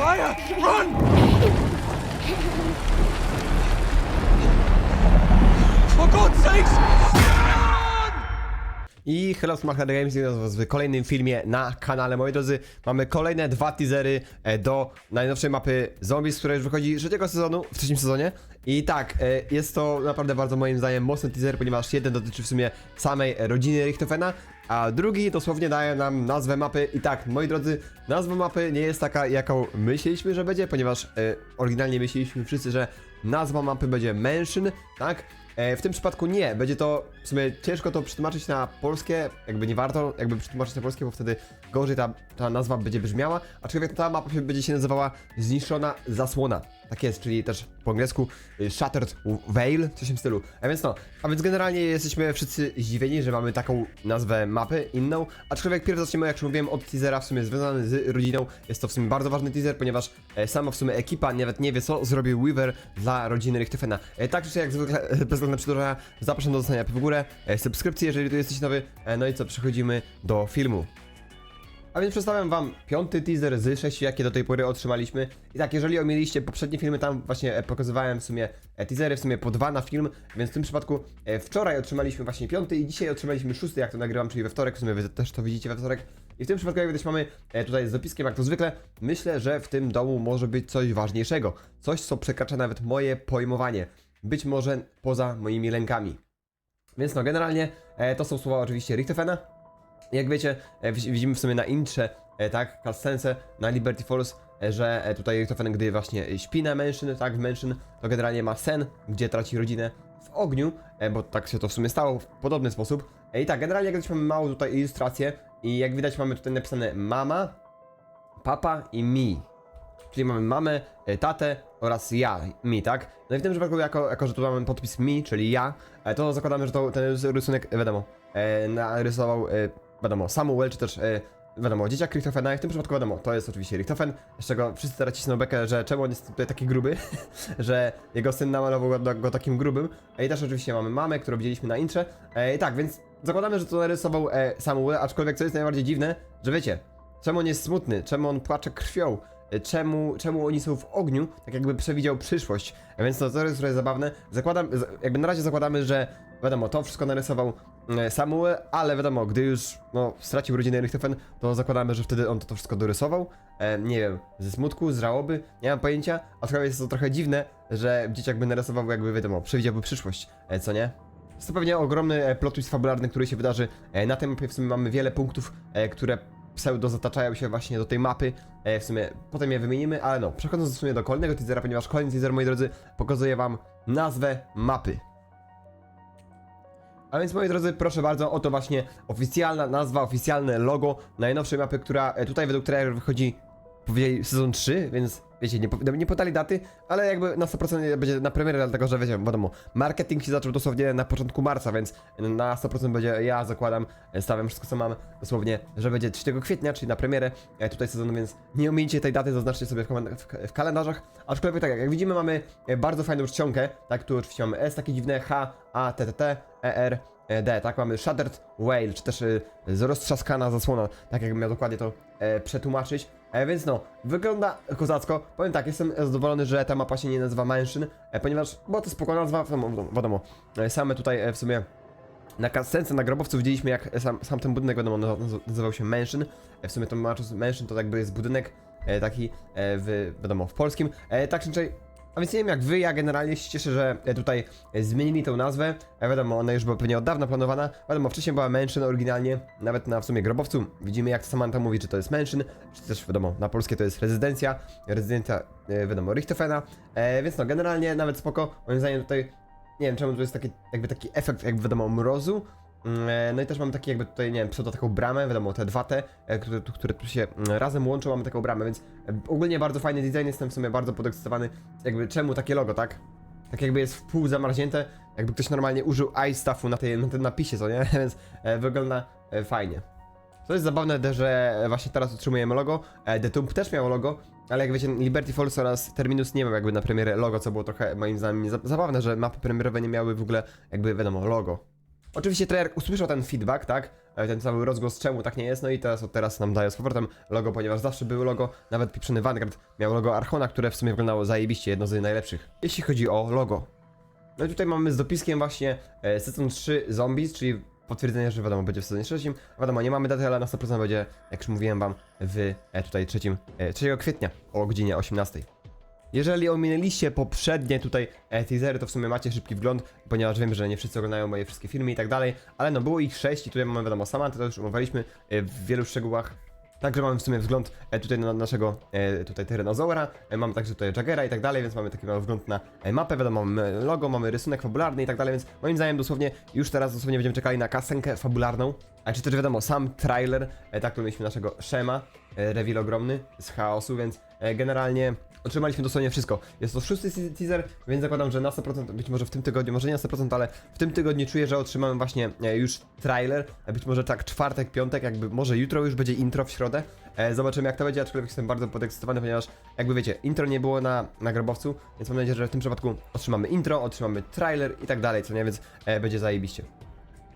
Fire! Run! For God's sakes! I hello, Smackdown Games, w kolejnym filmie na kanale. Moi drodzy, mamy kolejne dwa teasery e, do najnowszej mapy Zombies, która już wychodzi trzeciego sezonu, w trzecim sezonie. I tak, e, jest to naprawdę bardzo moim zdaniem mocny teaser, ponieważ jeden dotyczy w sumie samej rodziny Richtofena, a drugi dosłownie daje nam nazwę mapy. I tak, moi drodzy, nazwa mapy nie jest taka, jaką myśleliśmy, że będzie, ponieważ e, oryginalnie myśleliśmy wszyscy, że nazwa mapy będzie Mansion, tak? E, W tym przypadku nie, będzie to w sumie ciężko to przetłumaczyć na polskie, jakby nie warto jakby przetłumaczyć na polskie, bo wtedy gorzej ta, ta nazwa będzie brzmiała, aczkolwiek ta mapa będzie się nazywała Zniszczona Zasłona. Tak jest, czyli też po angielsku y, Shattered Veil, coś w tym stylu. A więc no, a więc generalnie jesteśmy wszyscy zdziwieni, że mamy taką nazwę mapy, inną, aczkolwiek pierw zaczniemy, jak już mówiłem, od teasera w sumie związany z rodziną. Jest to w sumie bardzo ważny teaser, ponieważ e, sama w sumie ekipa nawet nie wie, co zrobił Weaver dla rodziny Richtofena. E, tak czy jak zwykle, bez względu na przedłużenia, zapraszam do zostania w górę, e, subskrypcji, jeżeli tu jesteś nowy, e, no i co, przechodzimy do filmu. A więc przedstawiam wam piąty teaser z sześciu, jakie do tej pory otrzymaliśmy. I tak, jeżeli omieliście poprzednie filmy, tam właśnie e, pokazywałem w sumie e, teasery, w sumie po dwa na film, więc w tym przypadku e, wczoraj otrzymaliśmy właśnie piąty i dzisiaj otrzymaliśmy szósty, jak to nagrywam, czyli we wtorek, w sumie wy też to widzicie we wtorek. I w tym przypadku, jak widać, mamy tutaj z dopiskiem, jak to zwykle, myślę, że w tym domu może być coś ważniejszego. Coś, co przekracza nawet moje pojmowanie. Być może poza moimi lękami. Więc no, generalnie to są słowa oczywiście Richtofena. Jak wiecie, e, wi- widzimy w sumie na intrze, e, tak, cutscence na Liberty Falls, e, że tutaj Richtofen, gdy właśnie śpi na Mansion, tak, w Mansion, to generalnie ma sen, gdzie traci rodzinę w ogniu, bo tak się to w sumie stało w podobny sposób. I tak, generalnie jak mamy małą tutaj ilustrację i jak widać mamy tutaj napisane mama, papa i mi. Czyli mamy mamę, tatę oraz ja, mi, tak? No i w tym przypadku, jako, jako że tu mamy podpis mi, czyli ja, to zakładamy, że to ten rysunek, wiadomo, narysował, wiadomo, Samuel, czy też, e, wiadomo, dzieciak Richtofena i w tym przypadku, wiadomo, to jest oczywiście Richtofen, z czego wszyscy teraz cisną bekę, że czemu on jest tutaj taki gruby, że jego syn namalował go, go takim grubym. E, I też oczywiście mamy mamę, którą widzieliśmy na intrze. E, I tak, więc zakładamy, że to narysował e, Samuel, aczkolwiek co jest najbardziej dziwne, że wiecie, czemu on jest smutny, czemu on płacze krwią, czemu, czemu oni są w ogniu, tak jakby przewidział przyszłość. A więc no, to jest trochę zabawne. Zakładam, jakby na razie zakładamy, że wiadomo, to wszystko narysował e, Samuel, ale wiadomo, gdy już no, stracił rodzinę Richtofen, to zakładamy, że wtedy on to, to wszystko dorysował. E, nie wiem, ze smutku, z żałoby, nie mam pojęcia. Aczkolwiek jest to trochę dziwne, że dzieciak by narysował jakby wiadomo, przewidziałby przyszłość, e, co nie? Jest to pewnie ogromny e, plot twist fabularny, który się wydarzy. E, na tej mapie w sumie mamy wiele punktów, e, które pseudo zataczają się właśnie do tej mapy. E, w sumie potem je wymienimy, ale no, przechodząc w sumie do kolejnego teasera, ponieważ kolejny teaser, moi drodzy, pokazuje wam nazwę mapy. A więc moi drodzy, proszę bardzo, oto właśnie oficjalna nazwa, oficjalne logo najnowszej mapy, która e, tutaj według trailer wychodzi, powiedzieli sezon 3, więc wiecie, nie, po- nie podali daty, ale jakby na 100% będzie na premierę, dlatego że wiecie, wiadomo, marketing się zaczął dosłownie na początku marca, więc na 100% będzie, ja zakładam, e, stawiam wszystko co mam, dosłownie, że będzie 3 kwietnia, czyli na premierę e, tutaj sezonu, więc nie omijcie tej daty, zaznaczcie sobie w, w, w kalendarzach, aczkolwiek tak, jak widzimy mamy e, bardzo fajną czcionkę, tak, tu oczywiście mamy S takie dziwne, H, A, T, T, T, E, R, E, D, tak, mamy Shattered Whale, czy też y, roztrzaskana zasłona, tak jakbym miał dokładnie to e, przetłumaczyć. E, więc no, wygląda kozacko. Powiem tak, jestem zadowolony, że ta mapa się nie nazywa Mansion, e, ponieważ, bo to spokojna nazwa, wiadomo, e, same tutaj e, w sumie na kascence, na grobowcu widzieliśmy jak sam, sam ten budynek, wiadomo, naz- nazywał się Mansion. E, w sumie to Mansion to jakby jest budynek e, taki e, w, wiadomo, w polskim. E, tak czy inaczej, a więc nie wiem jak wy, ja generalnie się cieszę, że e, tutaj e, zmienili tą nazwę. E, wiadomo, ona już była pewnie od dawna planowana. Wiadomo, wcześniej była Mansion oryginalnie, nawet na w sumie grobowcu. Widzimy jak Samantha mówi, czy to jest Mansion, czy też wiadomo, na polskie to jest rezydencja. Rezydencja, wiadomo, Richtofena. E, więc no, generalnie nawet spoko. Moim zdaniem tutaj, nie wiem czemu tu jest taki, jakby taki efekt, jakby wiadomo, mrozu. Mm, e, No i też mamy taki jakby tutaj, nie wiem, pseudo taką bramę, wiadomo, te dwa te, które, które się mm, razem łączą, mamy taką bramę, więc e, ogólnie bardzo fajny design, jestem w sumie bardzo podekscytowany, jakby czemu takie logo, tak? Tak jakby jest w pół zamarznięte, jakby ktoś normalnie użył iStuffu na, tej, na tym napisie, co nie? Więc e, wygląda fajnie. To jest zabawne, że właśnie teraz otrzymujemy logo, The Tomb też miał logo, ale jak wiecie, Liberty Falls oraz Terminus nie miał jakby na premierę logo, co było trochę moim zdaniem za- zabawne, że mapy premierowe nie miały w ogóle jakby, wiadomo, logo. Oczywiście trailer usłyszał ten feedback, tak? E, Ten cały rozgłos, czemu tak nie jest, no i teraz od teraz nam daje z powrotem logo, ponieważ zawsze było logo, nawet pieprzony Vanguard miał logo Archona, które w sumie wyglądało zajebiście, jedno z najlepszych, jeśli chodzi o logo. No i tutaj mamy z dopiskiem właśnie e, sezon 3 Zombies, czyli potwierdzenie, że wiadomo, będzie w sezonie trzecim. Wiadomo, nie mamy daty, ale na 100% będzie, jak już mówiłem wam, w e, tutaj trzecim, e, 3 kwietnia o godzinie 18. Jeżeli ominęliście poprzednie tutaj e, teasery, to w sumie macie szybki wgląd, ponieważ wiem, że nie wszyscy oglądają moje wszystkie filmy i tak dalej, ale no było ich 6 i tutaj mamy wiadomo Samantha, to już omawialiśmy e, w wielu szczegółach. Także mamy w sumie wgląd e, tutaj na naszego tutaj Tyrannosaura, e, mamy także tutaj Jaggera i tak dalej, więc mamy taki mały wgląd na mapę, wiadomo, mamy logo, mamy rysunek fabularny i tak dalej, więc moim zdaniem dosłownie już teraz dosłownie będziemy czekali na kasenkę fabularną, a czy też wiadomo, sam trailer, tak, który mieliśmy naszego Shema, e, reveal ogromny z chaosu, więc generalnie otrzymaliśmy dosłownie wszystko. Jest to szósty te- teaser, więc zakładam, że na 100%, być może w tym tygodniu, może nie na 100%, ale w tym tygodniu czuję, że otrzymamy właśnie e, już trailer, być może tak czwartek, piątek, jakby może jutro już będzie intro w środę. E, Zobaczymy jak to będzie, aczkolwiek jestem bardzo podekscytowany, ponieważ jakby wiecie, intro nie było na, na grobowcu, więc mam nadzieję, że w tym przypadku otrzymamy intro, otrzymamy trailer i tak dalej, co nie, więc e, będzie zajebiście.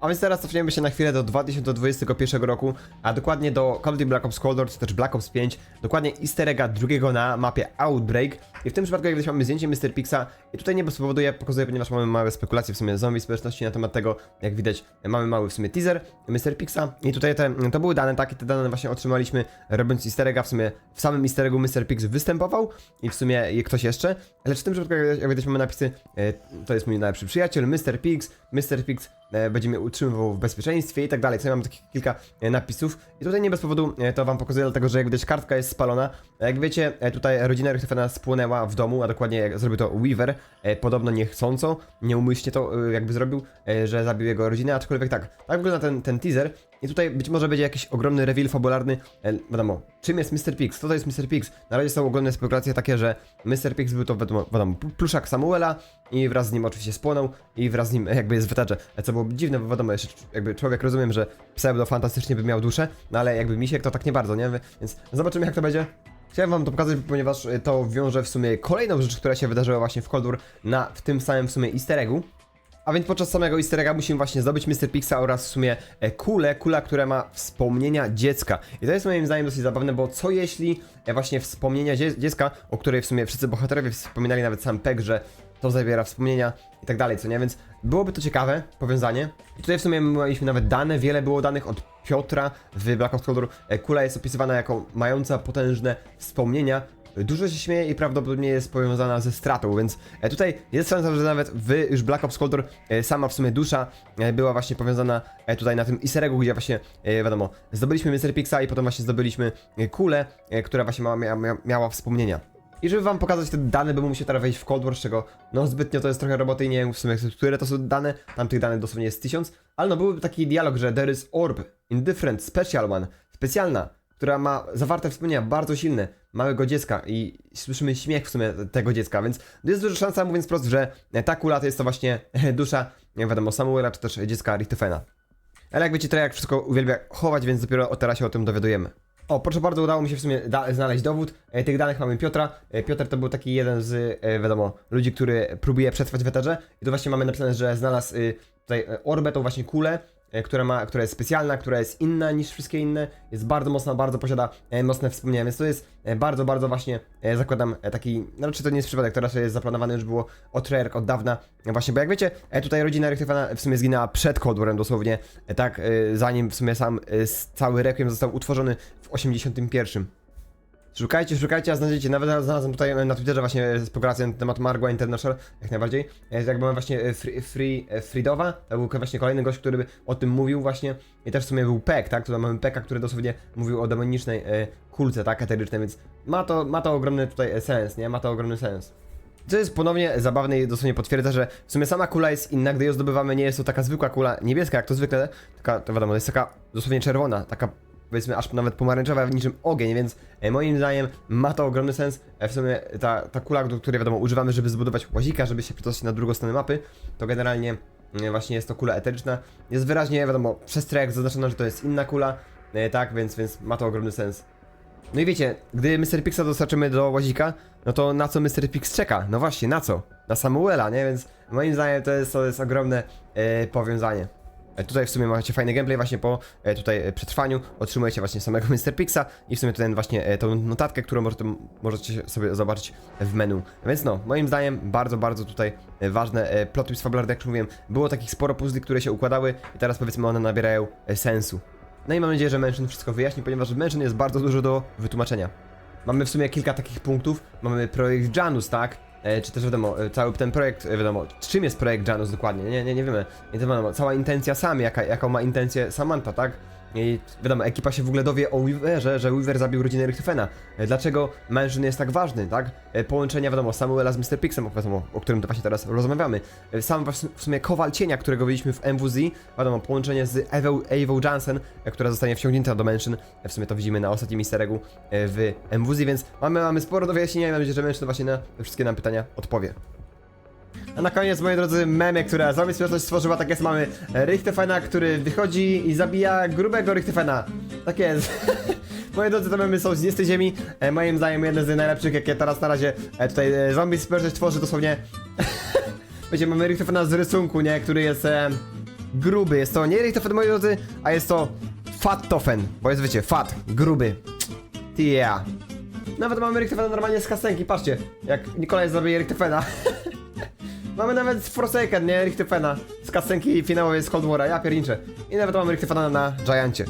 A więc teraz cofniemy się na chwilę do 2021 roku, a dokładnie do Call of Duty Black Ops Cold War, czy też Black Ops 5, dokładnie easter egga drugiego na mapie Outbreak. I w tym przypadku jak widać mamy zdjęcie Mr. Pixa i tutaj nie bez powodu ja pokazuję, ponieważ mamy małe spekulacje w sumie zombie społeczności na temat tego, jak widać mamy mały w sumie teaser Mr. Pixa i tutaj te, to były dane, takie te dane właśnie otrzymaliśmy robiąc easter egga, w sumie w samym easter eggu Mr. Pix występował i w sumie i ktoś jeszcze, lecz w tym przypadku jak widać, mamy napisy, e, to jest mój najlepszy przyjaciel, Mr. Pix, Mr. Pix będzie mnie utrzymywał w bezpieczeństwie i tak dalej. Co ja mam takich kilka e, napisów. I tutaj nie bez powodu e, to wam pokazuję, dlatego że jak widać kartka jest spalona. Jak wiecie, e, tutaj rodzina Richtophena spłonęła w domu, a dokładnie zrobił to Weaver, e, podobno niechcąco, nieumyślnie to e, jakby zrobił, e, że zabił jego rodzinę, aczkolwiek tak, tak wygląda ten, ten teaser. I tutaj być może będzie jakiś ogromny reveal fabularny, e, wiadomo, czym jest Mr. Pix, kto to jest Mr. Pix? Na razie są ogromne spekulacje takie, że Mr. Pix był to wiadomo, wiadomo pluszak Samuela i wraz z nim oczywiście spłonął i wraz z nim jakby jest w wetarze, co było dziwne, bo wiadomo, jeszcze jakby człowiek rozumiem, że pseudo fantastycznie by miał duszę, no ale jakby misiek to tak nie bardzo, nie? Więc zobaczymy jak to będzie. Chciałem wam to pokazać, ponieważ to wiąże w sumie kolejną rzecz, która się wydarzyła właśnie w Cold War na w tym samym w sumie easter eggu. A więc podczas samego easter egga musimy właśnie zdobyć Mr. Pixa oraz w sumie e, kulę, kula, która ma wspomnienia dziecka. I to jest moim zdaniem dosyć zabawne, bo co jeśli e, właśnie wspomnienia dzie dziecka, o której w sumie wszyscy bohaterowie wspominali, nawet sam Peg, że to zawiera wspomnienia i tak dalej, co nie? Więc byłoby to ciekawe powiązanie. I tutaj w sumie mieliśmy nawet dane, wiele było danych od Piotra w Black Ops Cold War. E, Kula jest opisywana jako mająca potężne wspomnienia, Dużo się śmieje i prawdopodobnie jest powiązana ze stratą, więc e, tutaj jest szansa, że nawet w już Black Ops Cold War e, sama w sumie dusza e, była właśnie powiązana tutaj na tym easter eggu, gdzie właśnie, wiadomo, zdobyliśmy Mr. Pixa i potem właśnie zdobyliśmy kulę, która właśnie mała, mia, mia, miała wspomnienia. I żeby wam pokazać te dane, bym musiał teraz wejść w Cold War, z czego no zbytnio to jest trochę roboty i nie wiem w sumie, które to są dane, tam tych danych dosłownie jest tysiąc, ale no byłby taki dialog, że there is orb, indifferent, special one, specjalna, która ma zawarte wspomnienia bardzo silne małego dziecka i słyszymy śmiech w sumie tego dziecka, więc jest duża szansa, mówiąc wprost, że ta kula to jest to właśnie dusza, jak wiadomo, Samuela czy też dziecka Richtofena. Ale jak wiecie, Trajak wszystko uwielbia chować, więc dopiero teraz się o tym dowiadujemy. O, proszę bardzo, udało mi się w sumie znaleźć dowód. E, tych danych mamy Piotra. E, Piotr to był taki jeden z, e, wiadomo, ludzi, który próbuje przetrwać w eterze. I tu właśnie mamy napisane, że znalazł y, tutaj e, orbę, tą właśnie kulę, e, która, ma, która jest specjalna, która jest inna niż wszystkie inne. Jest bardzo mocna, bardzo posiada e, mocne wspomnienia, więc to jest e, bardzo, bardzo właśnie, e, zakładam, e, taki, no raczej to nie jest przypadek, to raczej jest zaplanowane już było od od dawna. E, Właśnie, bo jak wiecie, e, tutaj rodzina Rektywana w sumie zginęła przed Cold War'em dosłownie, e, tak, e, zanim w sumie sam e, cały Requiem został utworzony w 81. Szukajcie, szukajcie, a znajdziecie. Nawet znalazłem tutaj e, na Twitterze właśnie spekulację na temat Margła International, jak najbardziej. E, Jak byłem właśnie e, Free, free, e, Fridowa, to był właśnie kolejny gość, który o tym mówił właśnie. I też w sumie był Pek, tak? Tutaj mamy Peka, który dosłownie mówił o demonicznej e, kulce, tak? Eterycznej, więc ma to, ma to ogromny tutaj e, sens, nie? Ma to ogromny sens. Co jest ponownie zabawne i dosłownie potwierdza, że w sumie sama kula jest inna, gdy ją zdobywamy, nie jest to taka zwykła kula niebieska, jak to zwykle, taka, to wiadomo, jest taka dosłownie czerwona, taka powiedzmy aż nawet pomarańczowa, niczym ogień, więc e, moim zdaniem ma to ogromny sens. E, w sumie ta, ta kula, do której wiadomo używamy, żeby zbudować łazika, żeby się przedostać na drugą stronę mapy, to generalnie e, właśnie jest to kula eteryczna. Jest wyraźnie, wiadomo, przez trajekt zaznaczone, że to jest inna kula, tak, więc, więc ma to ogromny sens. No i wiecie, gdy Mr. Pixa dostarczymy do łazika, no to na co Mr. Pix czeka? No właśnie, na co? Na Samuela, nie? Więc moim zdaniem to jest, to jest ogromne powiązanie. E, Tutaj w sumie macie fajny gameplay właśnie po e, tutaj e, przetrwaniu, otrzymujecie właśnie samego Mr. Pixa i w sumie ten właśnie tą notatkę, którą możecie, możecie sobie zobaczyć w menu. Więc no, moim zdaniem bardzo, bardzo tutaj ważne plot twist fabularny, jak już mówiłem, było takich sporo puzli, które się układały i teraz powiedzmy one nabierają sensu. No i mam nadzieję, że Mansion wszystko wyjaśni, ponieważ w Mansion jest bardzo dużo do wytłumaczenia. Mamy w sumie kilka takich punktów. Mamy projekt Janus, tak? E, czy też wiadomo, e, cały ten projekt, e, wiadomo, czym jest projekt Janus dokładnie? Nie, nie, nie wiemy. Nie wiadomo, cała intencja sami, jaka, jaką ma intencję Samantha, tak? I wiadomo, ekipa się w ogóle dowie o Weaverze, że Weaver zabił rodzinę Richtophena. E, Dlaczego Mansion jest tak ważny, tak? E, Połączenia, wiadomo, Samuela z Mr. Pixem, wiadomo, o którym to właśnie teraz rozmawiamy. E, Sam w sumie Kowal Cienia, którego widzieliśmy w MWZ, wiadomo, połączenie z Ewo, Ewo Jansen, która zostanie wciągnięta do. E, W sumie to widzimy na ostatnim e, w MWZ, więc mamy, mamy sporo do wyjaśnienia i mam nadzieję, że Mansion właśnie na wszystkie nam pytania odpowie. A na koniec, moi drodzy, memy, która Zombie Społeczność stworzyła, tak jest, mamy Richtefena, który wychodzi i zabija grubego Richtefena. Tak jest. Moi drodzy, te memy są z niestej ziemi. E, moim zdaniem jedne z najlepszych, jakie teraz na razie e, tutaj e, Zombie Społeczność tworzy dosłownie. Wiecie, mamy Richtefena z rysunku, nie? Który jest e, gruby. Jest to nie Richtefen, moi drodzy, a jest to Fat Tofen. Bo jest, wiecie, fat, gruby. Yeah. Nawet mamy Richtefena normalnie z kasenki, patrzcie. Jak Nikolaj zabije Richtefena. Mamy nawet Forsaken, nie? Richtifena z kasenki finałowej z Cold War'a, ja pierniczę. I nawet mamy Richtifena na Giancie.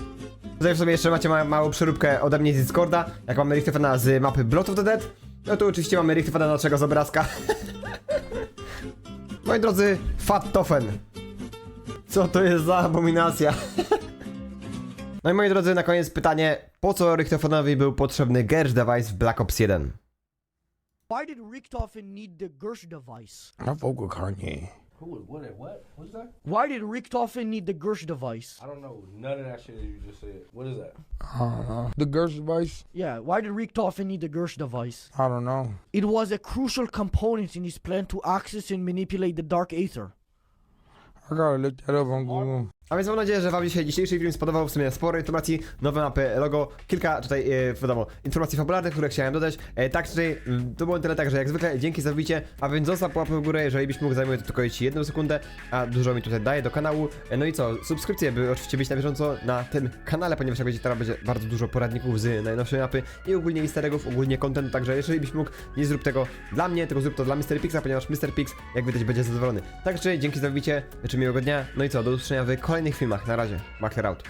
Tutaj w sobie jeszcze macie ma małą przeróbkę ode mnie z Discorda. Jak mamy Richtifena z mapy Blood of the Dead, no to oczywiście mamy Richtifena naszego z obrazka. Moi drodzy, Fat Tofen. Co to jest za abominacja? No i moi drodzy, na koniec pytanie, po co Richtifenowi był potrzebny Gersh Device w Black Ops 1? Why did Richtofen need the Gersh device? I vote with Kanye. Who? What? What? What's that? Why did Richtofen need the Gersh device? I don't know none of that shit that you just said. What is that? I don't know. The Gersh device? Yeah, why did Richtofen need the Gersh device? I don't know. It was a crucial component in his plan to access and manipulate the Dark Aether. I gotta look that up on Google. A więc mam nadzieję, że wam się dzisiejszy film spodobał. W sumie sporo informacji, nowe mapy, logo, kilka tutaj, e, wiadomo, informacji fabularnych, które chciałem dodać. E, tak, tutaj mm, to było tyle tak, że jak zwykle dzięki za wbicie, a więc zostaw łapę w górę, jeżeli byś mógł, zajmuje to tylko jedną sekundę, a dużo mi tutaj daje do kanału. E, no i co, subskrypcje, by oczywiście być na bieżąco na tym kanale, ponieważ jak będzie teraz będzie bardzo dużo poradników z najnowszej mapy i ogólnie easter eggów, ogólnie content, także jeżeli byś mógł, nie zrób tego dla mnie, tylko zrób to dla Mr. Pixa, ponieważ Mr. Pix, jak widać, będzie zadowolony. Także dzięki za wbicie, życzę miłego dnia, no i co, do usłyszenia w kolejnych filmach, na razie, Makler out.